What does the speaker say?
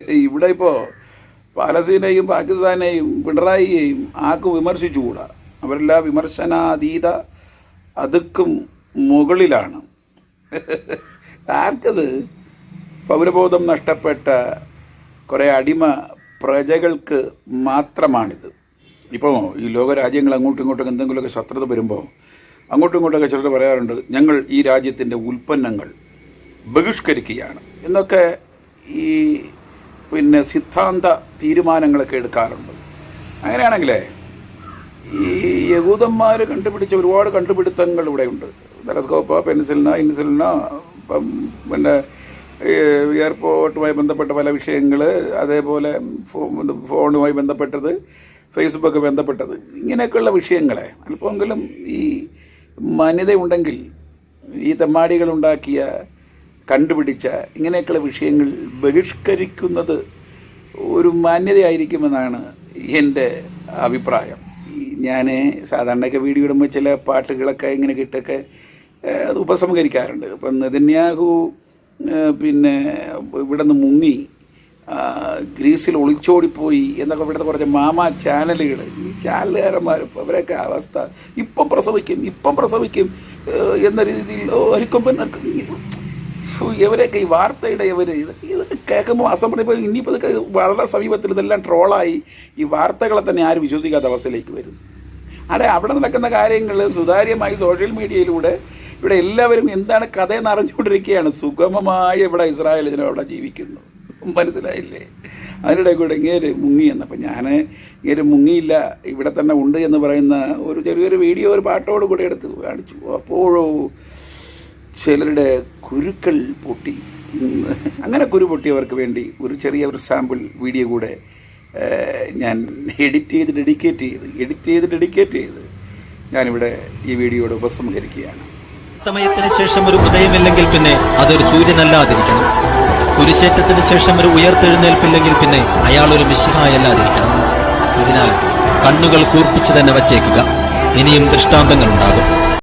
ഇവിടെ ഇപ്പോൾ പാലസ്തീനെയും പാകിസ്ഥാനെയും പിണറായിയെയും ആർക്കും വിമർശിച്ചുകൂടാ. അവരെല്ലാം വിമർശനാതീത അതുക്കും മുകളിലാണ്. ആർക്കത്? പൗരബോധം നഷ്ടപ്പെട്ട കുറേ അടിമ പ്രജകൾക്ക് മാത്രമാണിത്. ഇപ്പോൾ ഈ ലോകരാജ്യങ്ങൾ അങ്ങോട്ടും ഇങ്ങോട്ടും എന്തെങ്കിലുമൊക്കെ ശത്രുത വരുമ്പോൾ അങ്ങോട്ടും ഇങ്ങോട്ടൊക്കെ ചിലർ പറയാറുണ്ട് ഞങ്ങൾ ഈ രാജ്യത്തിന്റെ ഉൽപ്പന്നങ്ങൾ ബഹിഷ്കരിക്കുകയാണ്. എന്നൊക്കെ ഈ പിന്നെ സിദ്ധാന്ത തീരുമാനങ്ങളൊക്കെ എടുക്കാറുണ്ട്. അങ്ങനെയാണെങ്കിലേ ഈ യഹൂദന്മാർ കണ്ടുപിടിച്ച ഒരുപാട് കണ്ടുപിടുത്തങ്ങൾ ഇവിടെയുണ്ട്. ടെലസ്കോപ്പ് പെൻസിലിന് ഇൻസിലിന് പിന്നെ എയർപോർട്ടുമായി ബന്ധപ്പെട്ട പല വിഷയങ്ങൾ അതേപോലെ ഫോണുമായി ബന്ധപ്പെട്ടത് ഫേസ്ബുക്ക് ബന്ധപ്പെട്ടത് ഇങ്ങനെയൊക്കെയുള്ള വിഷയങ്ങളെ അല്പമെങ്കിലും ഈ മാന്യതയുണ്ടെങ്കിൽ ഈ തെമ്മാടികളുണ്ടാക്കിയ കണ്ടുപിടിച്ച ഇങ്ങനെയൊക്കെയുള്ള വിഷയങ്ങൾ ബഹിഷ്കരിക്കുന്നത് ഒരു മാന്യതയായിരിക്കുമെന്നാണ് എന്റെ അഭിപ്രായം. ഞാൻ സാധാരണയൊക്കെ വീഡിയോ ഇടുമ്പോൾ ചില പാട്ടുകളൊക്കെ ഇങ്ങനെ കിട്ടൊക്കെ അത് ഉപസംഹരിക്കാറുണ്ട്. ഇപ്പം നെതന്യാഹു പിന്നെ ഇവിടെ നിന്ന് മുങ്ങി ഗ്രീസിൽ ഒളിച്ചോടിപ്പോയി എന്നൊക്കെ ഇവിടുത്തെ കുറച്ച് മാമ ചാനലുകൾ ഈ ചാനലുകാരന്മാർ അവരൊക്കെ അവസ്ഥ ഇപ്പം പ്രസവിക്കും ഇപ്പം പ്രസവിക്കും എന്ന രീതിയിൽ ഓ ഇവരൊക്കെ ഈ വാർത്തയുടെ ഇവർ ഇത് ഇത് കേൾക്കുമ്പോൾ അസംബ്ലി ഇപ്പോൾ ഇനിയിപ്പോൾ ഇതൊക്കെ വളരെ സമീപത്തിൽ ഇതെല്ലാം ട്രോളായി ഈ വാർത്തകളെ തന്നെ ആരും വിശ്വസിക്കാത്ത അവസ്ഥയിലേക്ക് വരും അതെ അവിടെ നടക്കുന്ന കാര്യങ്ങൾ സുതാര്യമായി സോഷ്യൽ മീഡിയയിലൂടെ ഇവിടെ എല്ലാവരും എന്താണ് കഥയെന്ന് അറിഞ്ഞുകൊണ്ടിരിക്കുകയാണ്. സുഗമമായി ഇവിടെ ഇസ്രായേൽ ഇതിനെ അവിടെ ജീവിക്കുന്നു. മനസ്സിലായില്ലേ? അതിനിടെ കൂടെ ഇങ്ങേര് മുങ്ങിയെന്ന് അപ്പം ഞാൻ ഇങ്ങേര് മുങ്ങിയില്ല ഇവിടെ തന്നെ ഉണ്ട് എന്ന് പറയുന്ന ഒരു ചെറിയൊരു വീഡിയോ ഒരു പാട്ടോട് കൂടെ എടുത്ത് കാണിച്ചു. അപ്പോഴോ ചിലരുടെ കുരുക്കൾ പൊട്ടി. അങ്ങനെ കുരു പൊട്ടിയവർക്ക് വേണ്ടി ഒരു ചെറിയ ഒരു സാമ്പിൾ വീഡിയോ കൂടെ ഞാൻ എഡിറ്റ് ചെയ്ത് ഡെഡിക്കേറ്റ് ചെയ്ത് എഡിറ്റ് ചെയ്ത് ഡെഡിക്കേറ്റ് ചെയ്ത് ഞാനിവിടെ ഈ വീഡിയോയുടെ ഉപസംഹരിക്കുകയാണ്. സമയത്തിന് ശേഷം ഒരു ഉദയമില്ലെങ്കിൽ പിന്നെ അതൊരു സൂര്യനല്ലാതിരിക്കണം. കുരിശേറ്റത്തിന് ശേഷം ഒരു ഉയർത്തെഴുന്നേൽപ്പില്ലെങ്കിൽ പിന്നെ അയാൾ ഒരു മിശിഹായല്ലാതിരിക്കണം. അതിനാൽ കണ്ണുകൾ കൂർപ്പിച്ച് തന്നെ വച്ചേക്കുക. ഇനിയും ദൃഷ്ടാന്തങ്ങൾ ഉണ്ടാകും